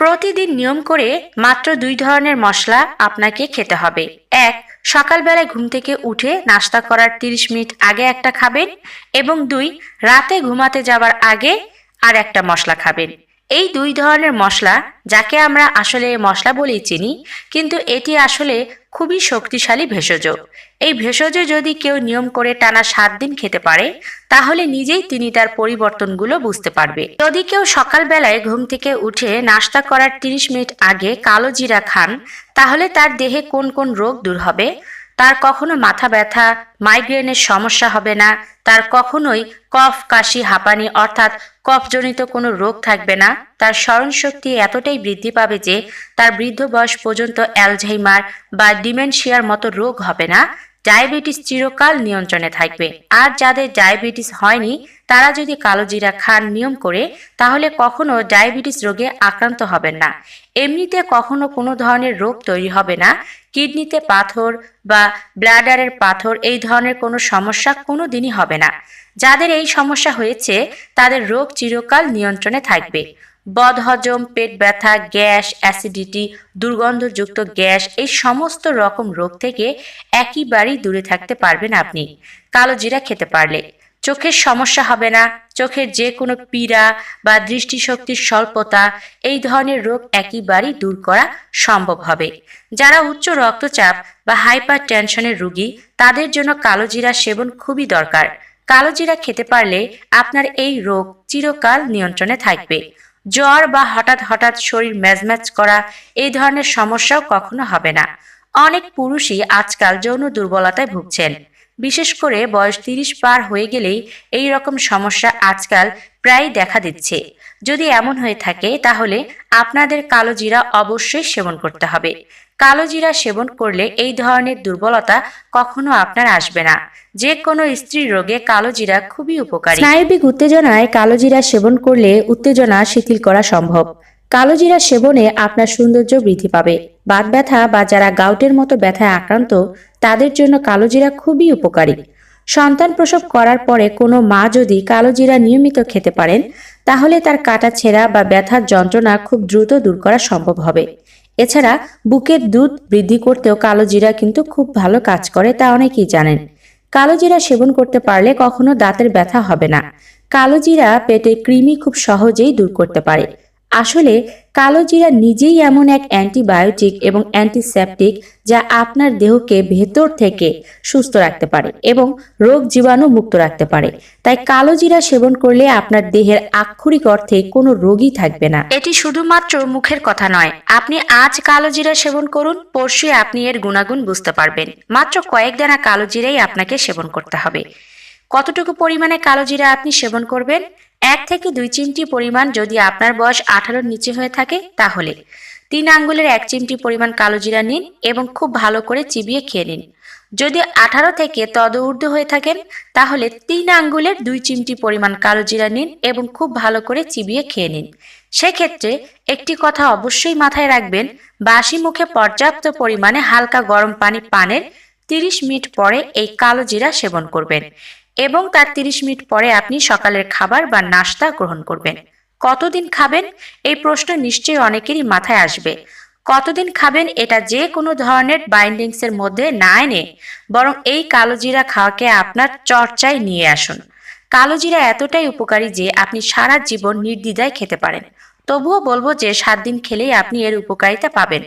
প্রতিদিন নিয়ম করে মাত্র দুই ধরনের মশলা আপনাকে খেতে হবে। এক, সকালবেলায় ঘুম থেকে উঠে নাস্তা করার তিরিশ মিনিট আগে একটা খাবেন এবং দুই, রাতে ঘুমাতে যাওয়ার আগে আর একটা মশলা খাবেন। এই দুই ধরনের মশলা, যাকে আমরা আসলে মশলা বলেই চিনি, কিন্তু এটি আসলে খুবই শক্তিশালী ভেষজ। এই ভেষজ যদি কেউ নিয়ম করে টানা সাত দিন খেতে পারে, তাহলে নিজেই তিনি তার পরিবর্তনগুলো বুঝতে পারবে। যদি কেউ সকালবেলায় ঘুম থেকে উঠে নাস্তা করার তিরিশ মিনিট আগে কালো জিরা খান, তাহলে তার দেহে কোন কোন রোগ দূর হবে? তার কখনো মাথা ব্যথা মাইগ্রেনের সমস্যা হবে না, তার কখনোই কফ, কাশি, হাঁপানি অর্থাৎ কফজনিত কোনো রোগ থাকবে না। তার স্মরণশক্তি এতটাই বৃদ্ধি পাবে যে তার বৃদ্ধ বয়স পর্যন্ত অ্যালঝাইমার বা ডিমেনশিয়ার মতো রোগ হবে না। ডায়াবেটিস চিরকাল নিয়ন্ত্রণে থাকবে। আর যাদের ডায়াবেটিস হয়নি, তারা যদি কালো জিরা খান নিয়ম করে, তাহলে কখনো ডায়াবেটিস রোগে আক্রান্ত হবেন না। এমনিতে কখনো কোনো ধরনের রোগ তৈরি হবে না। কিডনিতে পাথর বা ব্লাডারের পাথর, এই ধরনের কোনো সমস্যা কোনো দিনই হবে না। যাদের এই সমস্যা হয়েছে, তাদের রোগ চিরকাল নিয়ন্ত্রণে থাকবে। বদহজম, পেট ব্যথা, গ্যাস, অ্যাসিডিটি, দুর্গন্ধযুক্ত গ্যাস, এই সমস্ত রকম রোগ থেকে একইবারই দূরে থাকতে পারবেন আপনি। কালো জিরা খেতে পারলে। চোখের সমস্যা হবে না। চোখের যে কোনো পীড়া বা দৃষ্টিশক্তির স্বল্পতা, এই ধরনের রোগ একইবারই দূর করা সম্ভব হবে। যারা উচ্চ রক্তচাপ বা হাইপার টেনশনের রোগী, তাদের জন্য কালো জিরা সেবন খুবই দরকার। কালো জিরা খেতে পারলে আপনার এই রোগ চিরকাল নিয়ন্ত্রণে থাকবে। জ্বর বা হঠাৎ হঠাৎ শরীর ম্যাজম্যাজ করা, এই ধরনের সমস্যাও কখনো হবে না। অনেক পুরুষই আজকাল যৌন দুর্বলতায় ভুগছেন। বিশেষ করে বয়স তিরিশ পার হয়ে গেলেই এই রকম সমস্যা আজকাল প্রায় দেখা দিচ্ছে। যদি এমন হয়ে থাকে, তাহলে আপনাদের কালো জিরা অবশ্যই সেবন করতে হবে। কালো জিরা সেবন করলে এই ধরনের দুর্বলতা কখনো আপনার আসবে না। যে কোনো স্ত্রী রোগে কালো জিরা খুবই উপকারী। স্নায়বিক উত্তেজনায় কালো জিরা সেবন করলে উত্তেজনা শিথিল করা সম্ভব। কালো জিরা সেবনে আপনার সৌন্দর্য বৃদ্ধি পাবে। বাত ব্যথা বা যারা গাউটের মতো ব্যথায় আক্রান্ত, তাদের জন্য কালো জিরা খুবই উপকারী। সন্তান প্রসব করার পরে কোনো মা যদি কালো জিরা নিয়মিত খেতে পারেন তাহলে তার কাটা ছেঁড়া বা ব্যথার যন্ত্রণা খুব দ্রুত দূর করা সম্ভব হবে। এছাড়া বুকের দুধ বৃদ্ধি করতেও কালো জিরা কিন্তু খুব ভালো কাজ করে, তা অনেকেই জানেন। কালো জিরা সেবন করতে পারলে কখনো দাঁতের ব্যথা হবে না। কালো জিরা পেটে কৃমি খুব সহজেই দূর করতে পারে। আসলে কালো জিরা নিজেই এমন এক অ্যান্টিবায়োটিক এবং অ্যান্টিসেপটিক যা আপনার দেহকে ভেতর থেকে সুস্থ রাখতে পারে এবং রোগ জীবাণু মুক্ত রাখতে পারে। তাই কালো জিরা সেবন করলে আপনার দেহের আক্ষরিক অর্থে কোনো রোগই থাকবে না। এটি শুধুমাত্র মুখের কথা নয়, আপনি আজ কালো জিরা সেবন করুন, পরশু আপনি এর গুণাগুণ বুঝতে পারবেন। মাত্র কয়েক দানা কালো জিরাই আপনাকে সেবন করতে হবে। কতটুকু পরিমাণে কালো জিরা আপনি সেবন করবেন? এক থেকে দুই চিমটি পরিমাণ যদি আপনার বয়স আঠারোর নিচে হয়ে থাকে, তাহলে। তিন আঙ্গুলের এক চিমটি পরিমাণ কালো জিরা নিন এবং খুব ভালো করে চিবিয়ে খেয়ে নিন। যদি আঠারো থেকে তদ ঊর্ধ্ব হয়ে থাকেন, তাহলে তিন আঙ্গুলের দুই চিমটি পরিমাণ কালো জিরা নিন এবং খুব ভালো করে চিবিয়ে খেয়ে নিন। সেক্ষেত্রে একটি কথা অবশ্যই মাথায় রাখবেন, বাসি মুখে পর্যাপ্ত পরিমাণে হালকা গরম পানি পানের তিরিশ মিনিট পরে এই কালো জিরা সেবন করবেন। এবং তার তিরিশ মিনিট পরে আপনি সকালের খাবার বা নাস্তা গ্রহণ করবেন। কতদিন খাবেন? এই প্রশ্ন নিশ্চয়ই অনেকেরই মাথায় আসবে। কতদিন খাবেন এটা যে কোনো ধরনের বাইন্ডিংস এর মধ্যে না এনে বরং এই কালো জিরা খাওয়াকে আপনার চর্চায় নিয়ে আসুন। কালো জিরা এতটাই উপকারী যে আপনি সারা জীবন নির্দ্বিধায় খেতে পারেন। তবুও বলব যে সাত দিন খেলেই আপনি এর উপকারিতা পাবেন।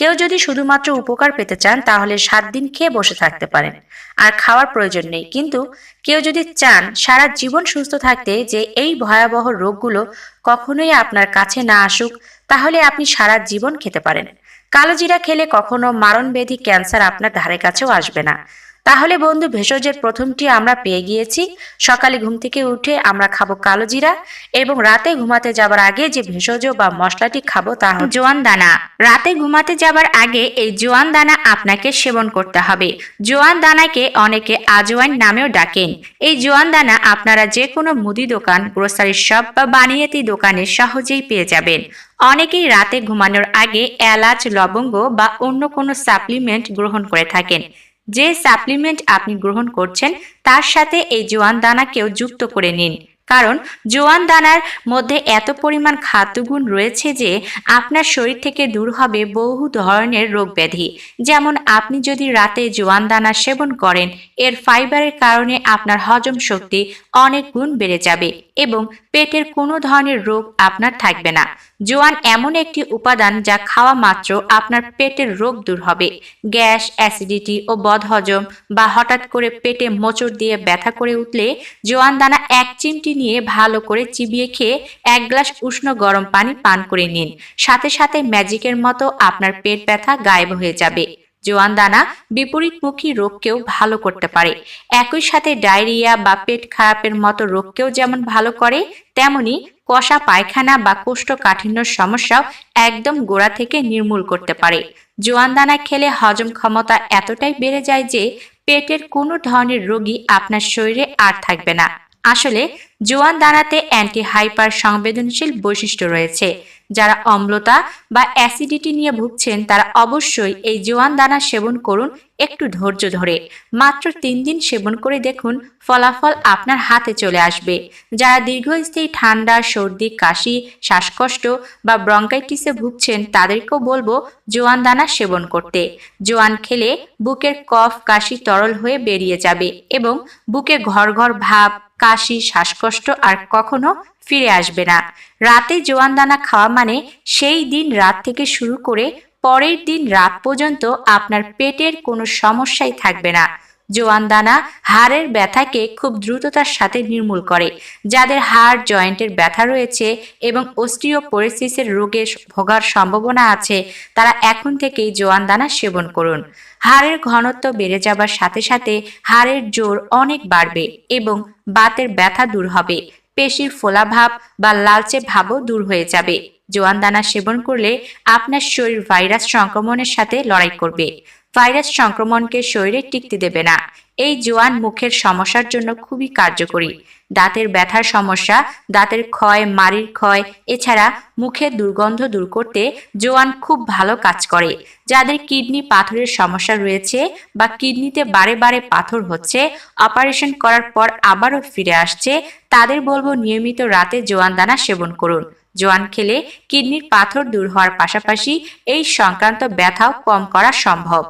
কেউ যদি শুধুমাত্র উপকার পেতে চান, তাহলে সাত দিন খেয়ে বসে থাকতে পারেন। আর খাওয়ার প্রয়োজন নেই। কিন্তু কেউ যদি চান সারা জীবন সুস্থ থাকতে যে এই ভয়াবহ রোগগুলো কখনোই আপনার কাছে না আসুক, তাহলে আপনি সারা জীবন খেতে পারেন। কালোজিরা খেলে কখনো মারণ মারণবেধি ক্যান্সার আপনার ধারে কাছেও আসবে না। তাহলে বন্ধু, ভেষজের প্রথমটি আমরা পেয়ে গিয়েছি। সকালে ঘুম থেকে উঠে আমরা খাব কালো জিরা এবং রাতে ঘুমাতে যাবার আগে যে ভেষজ বা মশলাটি খাব তা জোয়ান দানা। রাতে ঘুমাতে যাবার আগে এই জোয়ান দানা আপনাকে সেবন করতে হবে। জোয়ান দানাকে অনেকে আজওয়াইন নামেও ডাকেন। এই জোয়ান দানা আপনারা যে কোনো মুদি দোকান, গ্রোসারি শপ বা বানিয়াতি দোকানে সহজেই পেয়ে যাবেন। অনেকেই রাতে ঘুমানোর আগে এলাচ, লবঙ্গ বা অন্য কোনো সাপ্লিমেন্ট গ্রহণ করে থাকেন। যে সাপ্লিমেন্ট আপনি গ্রহণ করছেন, তার সাথে এই জোয়ান দানাকেও যুক্ত করে নিন। কারণ, জোয়ান দানার মধ্যে এত পরিমাণ খাদ্যগুণ রয়েছে যে, আপনার শরীর থেকে দূর হবে বহু ধরনের রোগ ব্যাধি। যেমন, আপনি যদি রাতে জোয়ান দানা সেবন করেন, এর ফাইবারের কারণে আপনার হজম শক্তি অনেক গুণ বেড়ে যাবে। এবং পেটের কোনো ধরনের রোগ আপনার থাকবে না। জোয়ান এমন একটি উপাদান যা খাওয়া মাত্র আপনার পেটের রোগ দূর হবে। গ্যাস, অ্যাসিডিটি ও বদহজম বা হঠাৎ করে পেটে মোচড় দিয়ে ব্যথা করে উঠলে জোয়ান দানা এক চিমটি নিয়ে ভালো করে চিবিয়ে খেয়ে এক গ্লাস উষ্ণ গরম পানি পান করে নিন। সাথে সাথে ম্যাজিকের মতো আপনার পেট ব্যথা গায়েব হয়ে যাবে। জোয়ান দানা বিপরীতমুখী রোগকেও ভালো করতে পারে। একই সাথে ডায়রিয়া বা পেট খারাপের মতো রোগকেও যেমন ভালো করে, তেমনি কষা পায়খানা বা কোষ্ঠকাঠিন্যর সমস্যাও একদম গোড়া থেকে নির্মূল করতে পারে। জোয়ান দানা খেলে হজম ক্ষমতা এতটাই বেড়ে যায় যে পেটের কোনো ধরনের রোগী আপনার শরীরে আর থাকবে না। আসলে জোয়ান দানাতে অ্যান্টি হাইপার সংবেদনশীল বৈশিষ্ট্য রয়েছে। যারা অম্লতা বা অ্যাসিডিটি নিয়ে ভুগছেন, তারা অবশ্যই এই জোয়ান দানা সেবন করুন একটু ধৈর্য ধরে। মাত্র তিন দিন সেবন করে দেখুন, ফলাফল আপনার হাতে চলে আসবে। যারা দীর্ঘস্থায়ী ঠান্ডা, সর্দি, কাশি, শ্বাসকষ্ট বা ব্রঙ্কাইটিসে ভুগছেন, তাদেরকেও বলব জোয়ান দানা সেবন করতে। জোয়ান খেলে বুকের কফ, কাশি তরল হয়ে বেরিয়ে যাবে এবং বুকে ঘর ঘর ভাব কাশি, শ্বাসকষ্ট আর কখনো ফিরে আসবে না। রাতে জোয়ান দানা খাওয়া মানে সেই দিন রাত থেকে শুরু করে পরের দিন রাত পর্যন্ত আপনার পেটের কোনো সমস্যাই থাকবে না। জোয়ান দানা হাড়ের ব্যথাকে খুব দ্রুততার সাথে নির্মূল করে। যাদের হাড়, জয়েন্টের ব্যথা রয়েছে এবং অস্টিওপোরেসিসের রোগে ভোগার সম্ভাবনা আছে, তারা এখন থেকেই জোয়ান দানা সেবন করুন। হাড়ের ঘনত্ব বেড়ে যাবার সাথে সাথে হাড়ের জোর অনেক বাড়বে এবং বাতের ব্যথা দূর হবে, পেশির ফোলাভাব বা লালচে ভাবও দূর হয়ে যাবে। জোয়ান দানা সেবন করলে আপনার শরীর ভাইরাস সংক্রমণের সাথে লড়াই করবে। ভাইরাস সংক্রমণকে শরীরে টিকতে দেবে না। এই জোয়ান মুখের সমস্যার জন্য খুবই কার্যকরী। দাঁতের ব্যথার সমস্যা, দাঁতের ক্ষয়, মাড়ির ক্ষয়, এছাড়া মুখের দুর্গন্ধ দূর করতে জোয়ান খুব ভালো কাজ করে। যাদের কিডনি পাথরের সমস্যা রয়েছে বা কিডনিতে বারে বারে পাথর হচ্ছে, অপারেশন করার পর আবারও ফিরে আসছে, তাদের বলব নিয়মিত রাতে জোয়ান দানা সেবন করুন। জোয়ান খেলে কিডনির পাথর দূর হওয়ার পাশাপাশি এই সংক্রান্ত ব্যথাও কম করা সম্ভব।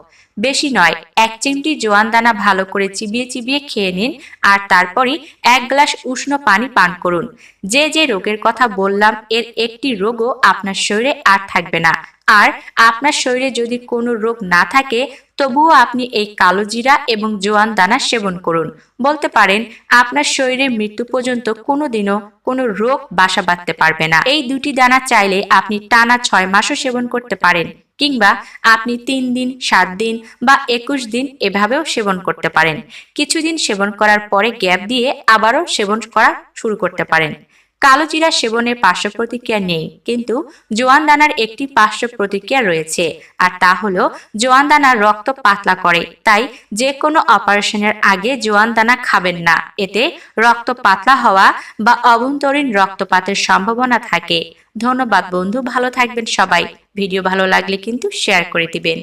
বেশি নয়, এক চিমটি জোয়ান দানা ভালো করে চিবিয়ে চিবিয়ে খেয়ে নিন আর তারপরই এক গ্লাস উষ্ণ পানি পান করুন। যে যে রোগের কথা বললাম, এর একটি রোগও আপনার শরীরে আর থাকবে না। আর আপনার শরীরে যদি কোনো রোগ না থাকে, তবুও আপনি এই কালো জিরা এবং জোয়ান দানা সেবন করুন। বলতে পারেন, আপনার শরীরে মৃত্যু পর্যন্ত কোনোদিনও কোনো রোগ বাসা বাঁধতে পারবে না। এই দুটি দানা চাইলে আপনি টানা ছয় মাসও সেবন করতে পারেন কিংবা আপনি তিন দিন, সাত দিন বা একুশ দিন এভাবেও সেবন করতে পারেন। কিছুদিন সেবন করার পরে গ্যাপ দিয়ে আবারও সেবন করা শুরু করতে পারেন। কালো জিরা সেবনে পার্শ্ব প্রতিক্রিয়া নেই, কিন্তু জোয়ান দানার একটি পার্শ্ব প্রতিক্রিয়া রয়েছে, আর তা হলো জোয়ান দানা রক্ত পাতলা করে, তাই যে কোনো অপারেশনের আগে জোয়ান দানা খাবেন না, এতে রক্ত পাতলা হওয়া বা অভ্যন্তরীণ রক্তপাতের সম্ভাবনা থাকে। ধন্যবাদ বন্ধু, ভালো থাকবেন সবাই। ভিডিও ভালো লাগলে কিন্তু শেয়ার করে দিবেন।